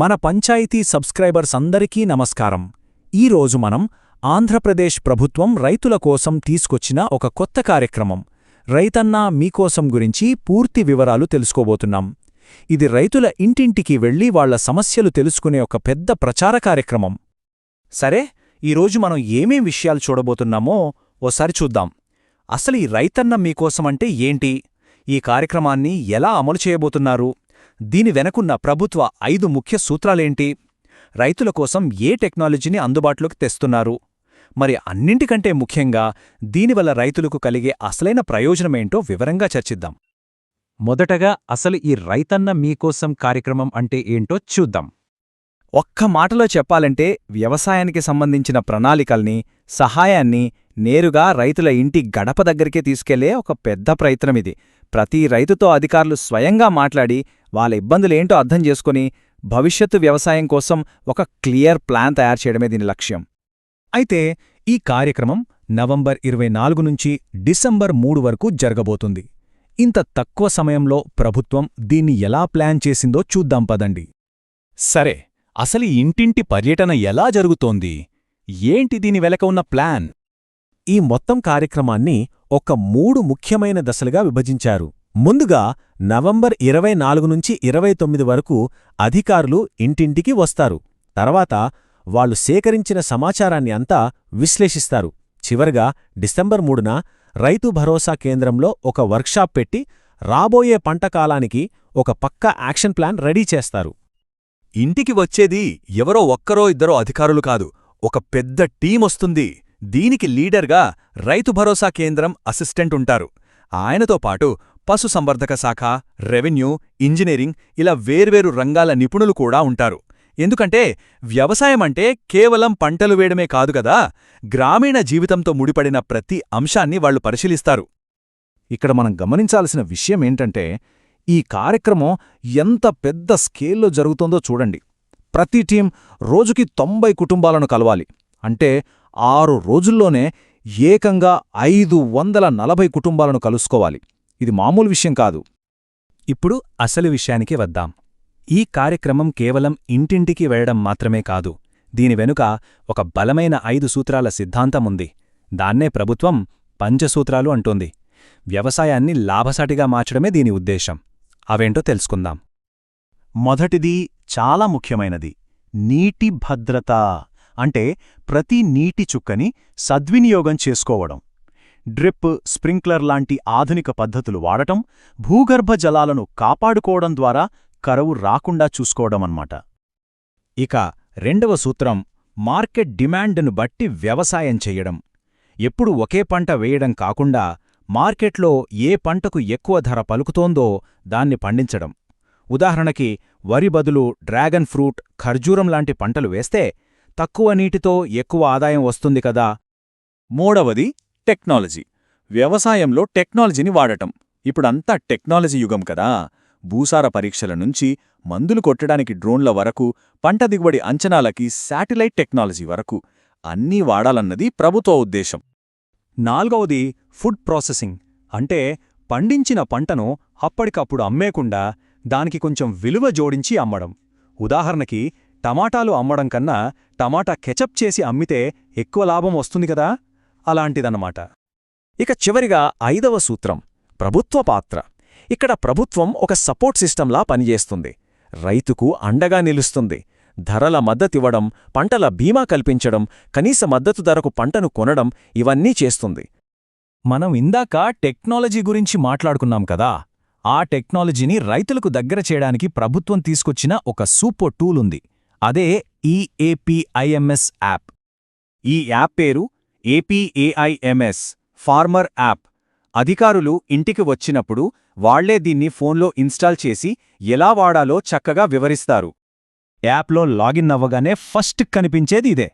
మన పంచాయతీ సబ్స్క్రైబర్స్ అందరికీ నమస్కారం. ఈరోజు మనం ఆంధ్రప్రదేశ్ ప్రభుత్వం రైతుల కోసం తీసుకొచ్చిన ఒక కొత్త కార్యక్రమం. రైతన్నా మీకోసం గురించి పూర్తి వివరాలు తెలుసుకోబోతున్నాం. ఇది రైతుల ఇంటింటికి వెళ్ళి వాళ్ళ సమస్యలు తెలుసుకునే ఒక పెద్ద ప్రచార కార్యక్రమం. సరే ఈరోజు మనం ఏమేం విషయాలు చూడబోతున్నామో ఓసారి చూద్దాం. అసలు ఈ రైతన్న మీకోసమంటే ఏంటి? ఈ కార్యక్రమాన్ని ఎలా అమలు చేయబోతున్నారు? దీని వెనకున్న ప్రభుత్వ ఐదు ముఖ్య సూత్రాలేంటి? రైతుల కోసం ఏ టెక్నాలజీని అందుబాటులోకి తెస్తున్నారు? మరి అన్నింటికంటే ముఖ్యంగా దీనివల్ల రైతులకు కలిగే అసలైన ప్రయోజనమేంటో వివరంగా చర్చిద్దాం. మొదటగా అసలు ఈ రైతన్న మీకోసం కార్యక్రమం అంటే ఏంటో చూద్దాం. ఒక్క మాటలో చెప్పాలంటే వ్యవసాయానికి సంబంధించిన ప్రణాళికల్ని సహాయాన్ని నేరుగా రైతుల ఇంటి గడప దగ్గరికే తీసుకెళ్ళే ఒక పెద్ద ప్రయత్నమిది. ప్రతి రైతుతో అధికారులు స్వయంగా మాట్లాడి వాళ్ళ ఇబ్బందులేంటో అర్థం చేసుకుని భవిష్యత్తు వ్యవసాయం కోసం ఒక క్లియర్ ప్లాన్ తయారు చేయడమే దీని లక్ష్యం. అయితే ఈ కార్యక్రమం నవంబర్ ఇరవై నాలుగు నుంచి డిసెంబర్ మూడు వరకు జరగబోతుంది. ఇంత తక్కువ సమయంలో ప్రభుత్వం దీన్ని ఎలా ప్లాన్ చేసిందో చూద్దాం పదండి. సరే అసలు ఇంటింటి పర్యటన ఎలా జరుగుతోంది? ఏంటి దీని వెలక ఉన్న ప్లాన్? ఈ మొత్తం కార్యక్రమాన్ని ఒక మూడు ముఖ్యమైన దశలుగా విభజించారు. ముందుగా నవంబర్ ఇరవై నాలుగు నుంచి ఇరవై తొమ్మిది వరకు అధికారులు ఇంటింటికి వస్తారు. తర్వాత వాళ్ళు సేకరించిన సమాచారాన్ని అంతా విశ్లేషిస్తారు. చివరగా డిసెంబర్ మూడున రైతు భరోసా కేంద్రంలో ఒక వర్క్షాప్ పెట్టి రాబోయే పంటకాలానికి ఒక పక్క యాక్షన్ ప్లాన్ రెడీ చేస్తారు. ఇంటికి వచ్చేది ఎవరో ఒక్కరో ఇద్దరో అధికారులు కాదు. ఒక పెద్ద టీమొస్తుంది దీనికి లీడర్గా రైతు భరోసా కేంద్రం అసిస్టెంట్ ఉంటారు. ఆయనతో పాటు పశుసంవర్ధక శాఖ రెవెన్యూ ఇంజనీరింగ్ ఇలా వేర్వేరు రంగాల నిపుణులు కూడా ఉంటారు. ఎందుకంటే వ్యవసాయమంటే కేవలం పంటలు వేయడమే కాదు కదా గ్రామీణ జీవితంతో ముడిపడిన ప్రతి అంశాన్ని వాళ్ళు పరిశీలిస్తారు. ఇక్కడ మనం గమనించాల్సిన విషయమేంటంటే ఈ కార్యక్రమం ఎంత పెద్ద స్కేల్లో జరుగుతోందో చూడండి. ప్రతి టీం రోజుకి తొంభై కుటుంబాలను కలవాలి. అంటే ఆరు రోజుల్లోనే ఏకంగా ఐదు వందల నలభై కుటుంబాలను కలుసుకోవాలి. ఇది మామూలు విషయం కాదు. ఇప్పుడు అసలు విషయానికి వద్దాం. ఈ కార్యక్రమం కేవలం ఇంటింటికి వెళ్ళడం మాత్రమే కాదు దీని వెనుక ఒక బలమైన ఐదు సూత్రాల సిద్ధాంతముంది దాన్నే ప్రభుత్వం పంచసూత్రాలు అంటోంది. వ్యవసాయాన్ని లాభసాటిగా మార్చడమే దీని ఉద్దేశం. అవేంటో తెలుసుకుందాం. మొదటిది చాలా ముఖ్యమైనది. నీటి భద్రత. అంటే ప్రతి నీటి చుక్కని సద్వినియోగం చేసుకోవడం. డ్రిప్ స్ప్రింక్లర్ లాంటి ఆధునిక పద్ధతులు వాడటం భూగర్భ జలాలను కాపాడుకోవడం ద్వారా కరవు రాకుండా చూసుకోవడమన్నమాట. ఇక రెండవ సూత్రం మార్కెట్ డిమాండ్ను బట్టి వ్యవసాయం చెయ్యడం ఎప్పుడు ఒకే పంట వేయడం కాకుండా మార్కెట్లో ఏ పంటకు ఎక్కువ ధర పలుకుతోందో దాన్ని పండించడం. ఉదాహరణకి వరి బదులు డ్రాగన్ ఫ్రూట్ ఖర్జూరం లాంటి పంటలు వేస్తే తక్కువ నీటితో ఎక్కువ ఆదాయం వస్తుంది కదా. మూడవది టెక్నాలజీ. వ్యవసాయంలో టెక్నాలజీని వాడటం. ఇప్పుడంతా టెక్నాలజీ యుగం కదా. భూసార పరీక్షల నుంచి మందులు కొట్టడానికి డ్రోన్ల వరకు పంట దిగుబడి అంచనాలకి శాటిలైట్ టెక్నాలజీ వరకు అన్నీ వాడాలన్నది ప్రభుత్వ ఉద్దేశం. నాల్గవది ఫుడ్ ప్రాసెసింగ్. అంటే పండించిన పంటను అప్పటికప్పుడు అమ్మేకుండా దానికి కొంచెం విలువ జోడించి అమ్మడం. ఉదాహరణకి టమాటాలు అమ్మడం కన్నా టమాటా కెచప్ చేసి అమ్మితే ఎక్కువ లాభం వస్తుంది కదా. అలాంటిదన్నమాట. ఇక చివరిగా ఐదవ సూత్రం ప్రభుత్వ పాత్ర. ఇక్కడ ప్రభుత్వం ఒక సపోర్ట్ సిస్టంలా పనిచేస్తుంది. రైతుకు అండగా నిలుస్తుంది. ధరల మద్దతివ్వడం పంటల బీమా కల్పించడం కనీస మద్దతు ధరకు పంటను కొనడం ఇవన్నీ చేస్తుంది. మనం ఇందాక టెక్నాలజీ గురించి మాట్లాడుకున్నాం కదా. ఆ టెక్నాలజీని రైతులకు దగ్గర చేయడానికి ప్రభుత్వం తీసుకొచ్చిన ఒక సూపర్ టూల్ ఉంది. అదే ఈఏపిఐఎంఎస్ యాప్. ఈ యాప్ పేరు ఏపీఏఐఎంఎస్ ఫార్మర్ యాప్. అధికారులు ఇంటికి వచ్చినప్పుడు వాళ్ళే దీన్ని ఫోన్లో ఇన్స్టాల్ చేసి ఎలా వాడాలో చక్కగా వివరిస్తారు. యాప్లో లాగిన్ అవ్వగానే ఫస్ట్ కనిపించేది ఇదే.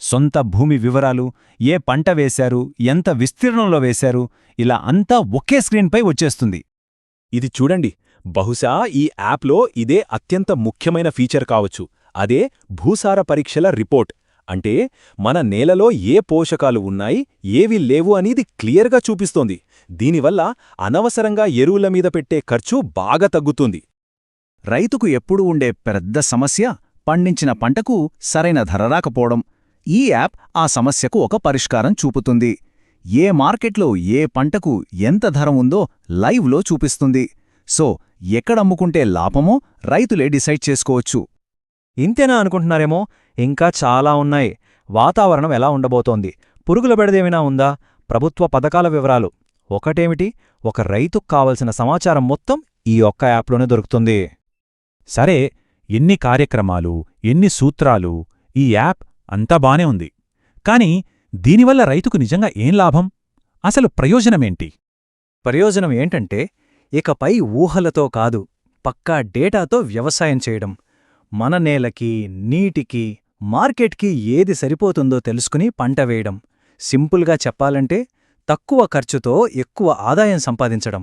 సొంత భూమి వివరాలు ఏ పంట వేశారు ఎంత విస్తీర్ణంలో వేశారు ఇలా అంతా ఒకే స్క్రీన్పై వచ్చేస్తుంది. ఇది చూడండి. బహుశా ఈ యాప్లో ఇదే అత్యంత ముఖ్యమైన ఫీచర్ కావచ్చు. అదే భూసార పరీక్షల రిపోర్ట్. అంటే మన నేలలో ఏ పోషకాలు ఉన్నాయి ఏవి లేవు అనేది క్లియర్గా చూపిస్తోంది. దీనివల్ల అనవసరంగా ఎరువుల మీద పెట్టే ఖర్చు బాగా తగ్గుతుంది. రైతుకు ఎప్పుడూ ఉండే పెద్ద సమస్య పండించిన పంటకు సరైన ధర రాకపోవడం. ఈ యాప్ ఆ సమస్యకు ఒక పరిష్కారం చూపుతుంది. ఏ మార్కెట్లో ఏ పంటకు ఎంత ధర ఉందో లైవ్లో చూపిస్తుంది. సో ఎక్కడమ్ముకుంటే లాభమో రైతులే డిసైడ్ చేసుకోవచ్చు. ఇంతేనా అనుకుంటున్నారేమో? ఇంకా చాలా ఉన్నాయి. వాతావరణం ఎలా ఉండబోతోంది? పురుగుల బెడదేమైనా ఉందా? ప్రభుత్వ పథకాల వివరాలు. ఒకటేమిటి? ఒక రైతుకు కావలసిన సమాచారం మొత్తం ఈ ఒక్క యాప్లోనే దొరుకుతుంది. సరే ఎన్ని కార్యక్రమాలు ఎన్ని సూత్రాలు ఈ యాప్ అంతా బానే ఉంది. కాని దీనివల్ల రైతుకు నిజంగా ఏం లాభం? అసలు ప్రయోజనమేంటి? ప్రయోజనం ఏంటంటే ఇకపై ఊహలతో కాదు పక్కా డేటాతో వ్యవసాయం చేయడం. మన నేలకి నీటికి మార్కెట్కి ఏది సరిపోతుందో తెలుసుకుని పంట వేయడం. సింపుల్గా చెప్పాలంటే తక్కువ ఖర్చుతో ఎక్కువ ఆదాయం సంపాదించడం.